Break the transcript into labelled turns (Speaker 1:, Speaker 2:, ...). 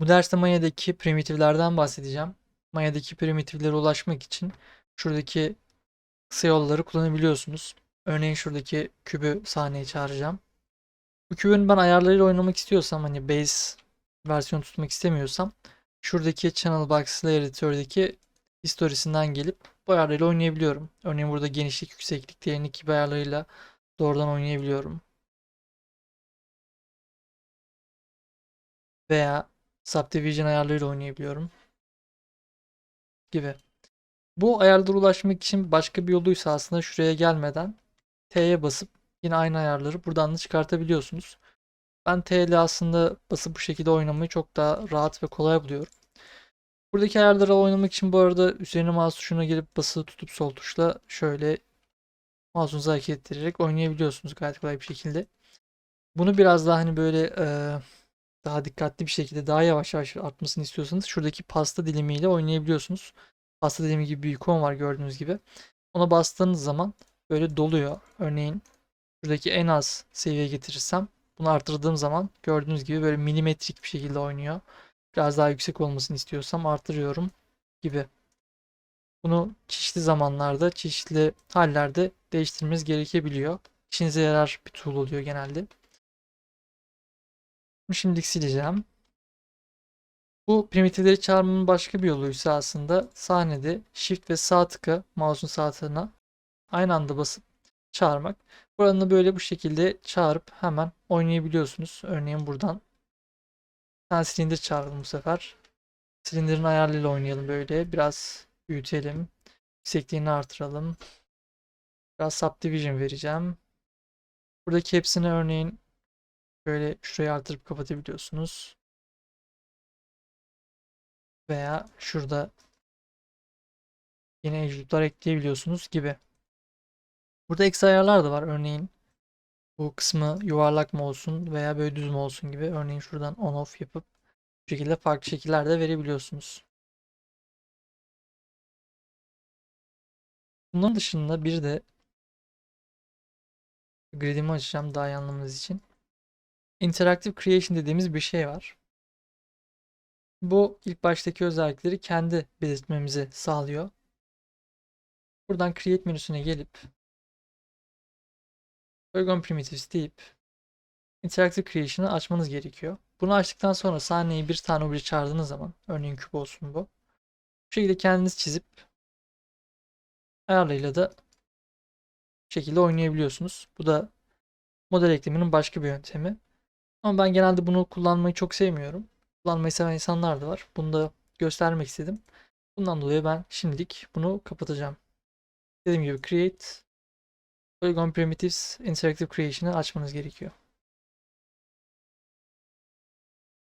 Speaker 1: Bu derste Maya'daki primitiflerden bahsedeceğim. Maya'daki primitiflere ulaşmak için şuradaki kısa yolları kullanabiliyorsunuz. Örneğin şuradaki kübü sahneye çağıracağım. Bu kübün ben ayarlarıyla oynamak istiyorsam hani base versiyon tutmak istemiyorsam şuradaki channel box layer editördeki historisinden gelip bu ayarlarıyla oynayabiliyorum. Örneğin burada genişlik, yükseklik, derinlik gibi ayarlarıyla doğrudan oynayabiliyorum. Veya Subdivision ayarlarıyla oynayabiliyorum. Gibi. Bu ayarlara ulaşmak için başka bir yoluysa aslında şuraya gelmeden T'ye basıp yine aynı ayarları buradan da çıkartabiliyorsunuz. Ben T ile aslında basıp bu şekilde oynamayı çok daha rahat ve kolay buluyorum. Buradaki ayarları oynamak için bu arada üzerine mouse tuşuna gelip basılı tutup sol tuşla şöyle mouse'unuzu hareket ettirerek oynayabiliyorsunuz gayet kolay bir şekilde. Bunu biraz daha hani böyle eee daha dikkatli bir şekilde daha yavaş yavaş artmasını istiyorsanız şuradaki pasta dilimiyle oynayabiliyorsunuz. Pasta dilimi gibi bir ikon var gördüğünüz gibi. Ona bastığınız zaman böyle doluyor. Örneğin şuradaki en az seviyeye getirirsem bunu artırdığım zaman gördüğünüz gibi böyle milimetrik bir şekilde oynuyor. Biraz daha yüksek olmasını istiyorsam artırıyorum gibi. Bunu çeşitli zamanlarda, çeşitli hallerde değiştirmeniz gerekebiliyor. İşinize yarar bir tool oluyor genelde. Şimdilik sileceğim. Bu primitifleri çağırmanın başka bir yoluysa aslında sahnede shift ve sağ tıka mouse'un sağ tığına aynı anda basıp çağırmak. Buranı böyle bu şekilde çağırıp hemen oynayabiliyorsunuz. Örneğin buradan ben silindir çağırdım bu sefer. Silindirin ayarlarıyla oynayalım böyle. Biraz büyütelim. Yüksekliğini artıralım. Biraz subdivision vereceğim. Buradaki hepsini örneğin Böyle şurayı artırıp kapatabiliyorsunuz. Veya şurada yine ecdutlar ekleyebiliyorsunuz gibi. Burada ekstra ayarlar da var. Örneğin bu kısmı yuvarlak mı olsun veya böyle düz mü olsun gibi. Örneğin şuradan on off yapıp bu şekilde farklı şekillerde verebiliyorsunuz. Bunun dışında bir de gridimi açacağım daha iyi anlamanız için. Interactive Creation dediğimiz bir şey var. Bu ilk baştaki özellikleri kendi belirtmemizi sağlıyor. Buradan Create menüsüne gelip Polygon Primitives deyip Interactive Creation'ı açmanız gerekiyor. Bunu açtıktan sonra sahneye bir tane obje çağırdığınız zaman örneğin küp olsun bu. Bu şekilde kendiniz çizip ayarlarıyla da şekilde oynayabiliyorsunuz. Bu da model ekleminin başka bir yöntemi. Ama ben genelde bunu kullanmayı çok sevmiyorum. Kullanmayı seven insanlar da var. Bunu da göstermek istedim. Bundan dolayı ben şimdilik bunu kapatacağım. Dediğim gibi Create Polygon Primitives Interactive Creation'ı açmanız gerekiyor.